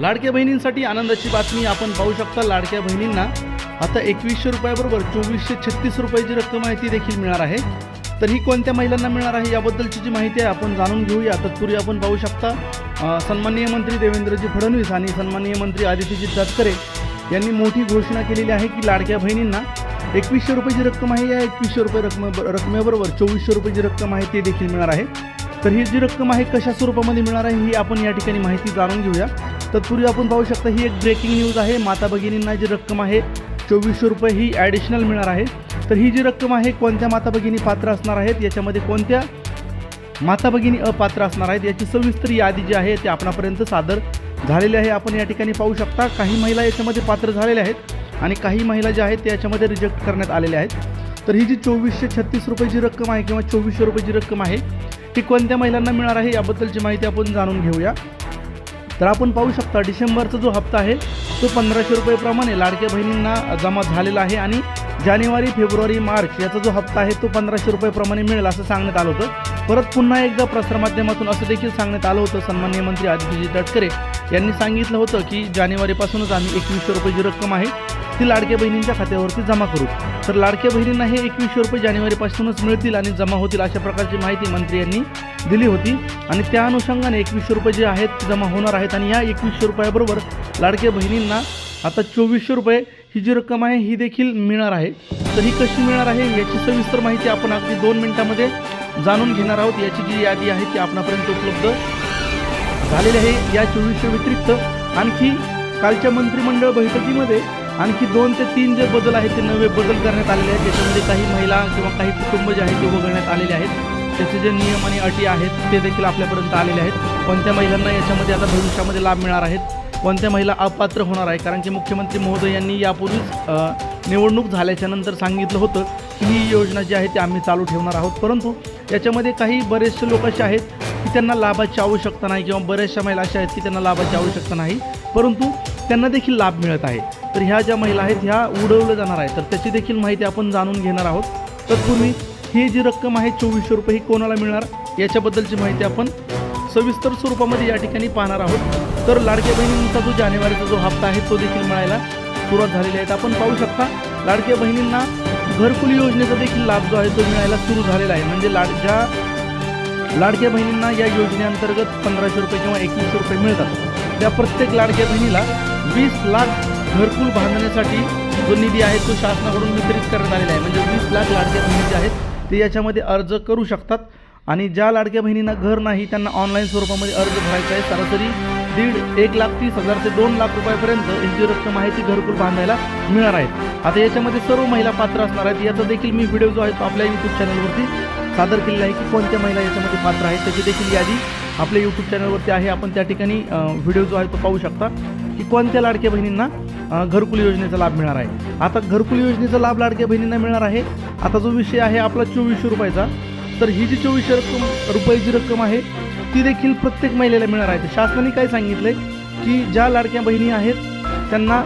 लाडक्या बहिणींसाठी आनंदाची बातमी आपण पाहू शकता. लाडक्या बहिणींना आता एकवीसशे रुपयाबरोबर चोवीसशे छत्तीस रुपयाची रक्कम आहे ती देखील मिळणार आहे. तर ही कोणत्या महिलांना मिळणार आहे याबद्दलची जी माहिती आहे आपण जाणून घेऊया. तत्पूर्वी आपण पाहू शकता सन्माननीय मंत्री देवेंद्रजी फडणवीस आणि सन्माननीय मंत्री आदित्यजी तटकरे यांनी मोठी घोषणा केलेली आहे की लाडक्या बहिणींना एकवीसशे रुपयाची रक्कम आहे. या एकवीसशे रुपये रक्कम रकमेबरोबर चोवीसशे रुपयाची रक्कम आहे ती देखील मिळणार आहे. तर ही जी रक्कम आहे कशा स्वरूपामध्ये मिळणार आहे ही आपण या ठिकाणी माहिती जाणून घेऊया. तत्पूर्वी आपण पाहू शकता ही एक ब्रेकिंग न्यूज आहे. माता भगिनींना जी रक्कम आहे चोवीसशे रुपये ही ॲडिशनल मिळणार आहे. तर ही जी रक्कम आहे कोणत्या माता भगिनी पात्र असणार आहेत? याच्यामध्ये कोणत्या माता भगिनी अपात्र असणार आहेत? याची सविस्तर यादी जी आहे ती आपणापर्यंत सादर झालेली आहे. आपण या ठिकाणी पाहू शकता काही महिला याच्यामध्ये पात्र झालेल्या आहेत आणि काही महिला ज्या आहेत त्या याच्यामध्ये रिजेक्ट करण्यात आलेल्या आहेत. तर ही जी चोवीसशे छत्तीस रुपयाची रक्कम आहे किंवा चोवीसशे रुपयाची रक्कम आहे ती कोणत्या महिलांना मिळणार आहे याबद्दलची माहिती आपण जाणून घेऊया. तर आपण पाहू शकता डिसेंबरचा जो हप्ता आहे तो पंधराशे रुपयेप्रमाणे लाडक्या बहिणींना जमा झालेला आहे आणि जानेवारी फेब्रुवारी मार्च याचा जो हप्ता आहे तो पंधराशे रुपयेप्रमाणे मिळेल असं सांगण्यात आलं होतं. परत पुन्हा एकदा प्रसारमाध्यमातून असं देखील सांगण्यात आलं होतं सन्माननीय मंत्री आदित्यजी तटकरे यांनी सांगितलं होतं की जानेवारीपासूनच आम्ही एकवीसशे रुपयाची रक्कम आहे ती लाडक्या बहिणींच्या खात्यावरती जमा करू. तर लाडक्या बहिणींना हे एकवीसशे रुपये जानेवारीपासूनच मिळतील आणि जमा होतील अशा प्रकारची माहिती मंत्री यांनी दिली होती. आणि त्या अनुषंगाने एकवीसशे रुपये जे आहेत जमा होणार आहेत आणि या एकवीसशे रुपयाबरोबर लाडक्या बहिणींना आता चोवीसशे रुपये ही जी रक्कम आहे ही देखील मिळणार आहे. तर ही कशी मिळणार आहे याची सविस्तर माहिती आपण अगदी दोन मिनिटामध्ये जाणून घेणार आहोत. याची जी यादी आहे ती आपणापर्यंत उपलब्ध झालेली आहे. या चोवीसशे व्यतिरिक्त आणखी कालच्या मंत्रिमंडळ बैठकीमध्ये आणखी दोन ते तीन जे बदल आहेत ते नवे बदल करण्यात आलेले आहेत. ज्याच्यामध्ये काही महिला किंवा काही कुटुंब जे आहेत ते वगळण्यात आलेले आहेत. त्याचे जे नियम आणि अटी आहेत ते देखील आपल्यापर्यंत आलेले आहेत. कोणत्या महिलांना याच्यामध्ये आता भविष्यामध्ये लाभ मिळणार आहेत? कोणत्या महिला अपात्र होणार आहे कारण की मुख्यमंत्री महोदय यांनी यापूर्वीच निवडणूक झाल्याच्यानंतर सांगितलं होतं की ही योजना जी आहे ती आम्ही चालू ठेवणार आहोत. परंतु याच्यामध्ये काही बरेचसे लोक असे आहेत की त्यांना लाभाची आवश्यकता नाही किंवा बऱ्याचशा महिला अशा आहेत की त्यांना लाभाची आवश्यकता नाही. परंतु त्यांना देखील लाभ मिळत आहे. तर ह्या ज्या महिला आहेत ह्या उडवल्या जाणार आहेत. तर त्याची देखील माहिती आपण जाणून घेणार आहोत. तत्पूर्वी ही जी रक्कम आहे चोवीसशे रुपये ही कोणाला मिळणार? याच्याबद्दलची माहिती आपण सविस्तर स्वरूपामध्ये या ठिकाणी पाहणार आहोत. तर लाडक्या बहिणींचा जो जानेवारीचा जो हप्ता आहे तो देखील मिळायला सुरुवात झालेली आहे. तर आपण पाहू शकता लाडक्या बहिणींना घरकुल योजनेचा देखील लाभ जो आहे तो मिळायला सुरू झालेला आहे. म्हणजे लाड ज्या लाडक्या बहिणींना या योजनेअंतर्गत पंधराशे रुपये किंवा एकवीसशे रुपये मिळतात त्या प्रत्येक लाडक्या बहिणीला वीस लाख घरकुल बांधण्यासाठी जो निधी आहे तो शासनाकडून वितरित करण्यात आलेला आहे. म्हणजे वीस लाख लाडक्या बहिणी ज्या आहेत ते याच्यामध्ये अर्ज करू शकतात. आणि ज्या लाडक्या बहिणींना घर नाही त्यांना ऑनलाईन स्वरूपामध्ये अर्ज भरायचा आहे. सरासरी दीड एक लाख तीस हजार ते दोन लाख रुपयापर्यंत ही रक्कम आहे ती घरकुल बांधायला मिळणार आहे. आता याच्यामध्ये सर्व महिला पात्र असणार आहेत. याचा देखील मी व्हिडिओ जो आहे तो आपल्या यूट्यूब चॅनलवरती सादर केलेला आहे की कोणत्या महिला याच्यामध्ये पात्र आहेत त्याची देखील यादी आपल्या यूट्यूब चॅनलवरती आहे. आपण त्या ठिकाणी व्हिडिओ जो आहे तो पाहू शकता. की कोणत्या लाडक्या बहिणींना घरकुल योजनेचा लाभ मिळणार आहे. आता घरकुल योजनेचा लाभ लाडक्या बहिणींना मिळणार आहे. आता जो विषय आहे आपला चोवीसशे रुपयाचा. तर ही जी चोवीसशे रक्कम रुपयाची रक्कम आहे ती देखील प्रत्येक महिलेला मिळणार आहे. तर शासनाने काय सांगितलं की ज्या लाडक्या बहिणी आहेत त्यांना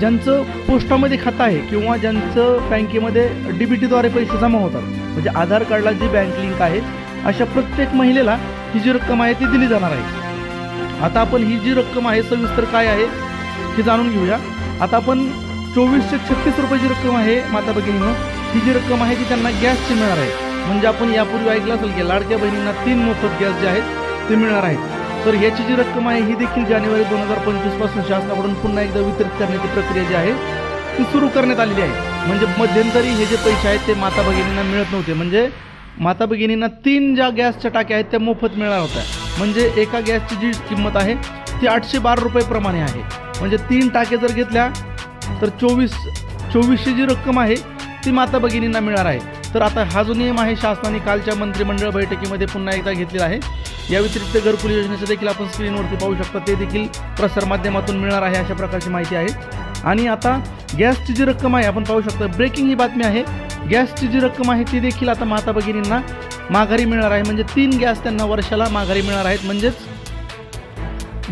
ज्यांचं पोस्टामध्ये खातं आहे किंवा ज्यांचं बँकेमध्ये डी बी टीद्वारे पैसे जमा होतात म्हणजे आधार कार्डला जी बँक लिंक आहे अशा प्रत्येक महिलेला ही जी रक्कम आहे ती दिली जाणार आहे. आता आपण ही जी रक्कम आहे सविस्तर काय आहे हे जाणून घेऊया. आता आपण चोवीसशे छत्तीस रुपयाची रक्कम आहे माता भगिनीनं. ही जी रक्कम आहे ती त्यांना गॅसची मिळणार आहे. म्हणजे आपण यापूर्वी ऐकलं असेल की लाडक्या बहिणींना तीन मोफत गॅस जे आहेत ते मिळणार आहेत. तर ह्याची जी रक्कम आहे ही देखील जानेवारी दोन हजार पंचवीसपासून शासनाकडून पुन्हा एकदा वितरित करण्याची प्रक्रिया जी आहे ती सुरू करण्यात आलेली आहे. म्हणजे मध्यंतरी हे जे पैसे आहेत ते माता भगिनींना मिळत नव्हते. म्हणजे माता भगिनींना तीन ज्या गॅसच्या टाक्या आहेत त्या मोफत मिळणार होत्या. म्हणजे एका गॅसची जी किंमत आहे ती आठशे बारा रुपयेप्रमाणे आहे. म्हणजे तीन टाके जर घेतल्या तर चोवीस चोवीसशे जी रक्कम आहे ती माता भगिनींना मिळणार आहे. तर आता हा जो नियम आहे शासनाने कालच्या मंत्रिमंडळ बैठकीमध्ये पुन्हा एकदा घेतलेला आहे. या व्यतिरिक्त घरकुल योजनेचं देखील आपण स्क्रीनवरती पाहू शकता. ते देखील प्रसारमाध्यमातून मिळणार आहे अशा प्रकारची माहिती आहे. आणि आता गॅसची जी रक्कम आहे आपण पाहू शकता. ब्रेकिंग ही बातमी आहे. गॅसची जी रक्कम आहे ती देखील आता माता भगिनींना माघारी मिळणार आहे. म्हणजे तीन गॅस त्यांना वर्षाला माघारी मिळणार आहेत. म्हणजेच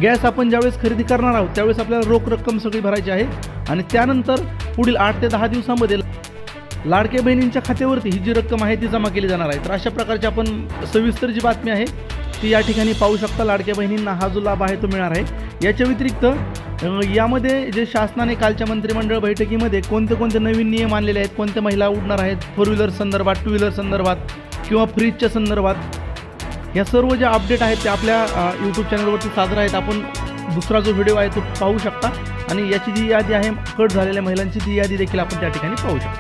गॅस आपण ज्यावेळेस खरेदी करणार आहोत त्यावेळेस आपल्याला रोख रक्कम सगळी भरायची आहे. आणि त्यानंतर पुढील आठ ते दहा दिवसामध्ये लाडक्या बहिणींच्या खात्यावरती ही जी रक्कम आहे ती जमा केली जाणार आहे. तर अशा प्रकारची आपण सविस्तर जी बातमी आहे ती या ठिकाणी पाहू शकता. लाडक्या बहिणींना हा जो लाभ आहे तो मिळणार आहे. याच्या व्यतिरिक्त यामध्ये जे शासनाने कालच्या मंत्रिमंडळ बैठकीमध्ये कोणते कोणते नवीन नियम आणलेले आहेत कोणत्या महिला उडणार आहेत फोर व्हीलर संदर्भात टू व्हीलर संदर्भात किंवा फ्रीजच्या संदर्भात या सर्व ज्या अपडेट आहेत ते आपल्या यूट्यूब चॅनलवरती सादर आहेत. आपण दुसरा जो व्हिडिओ आहे तो पाहू शकता. आणि याची जी यादी आहे कट झालेल्या महिलांची ती यादी देखील आपण त्या ठिकाणी पाहू शकता.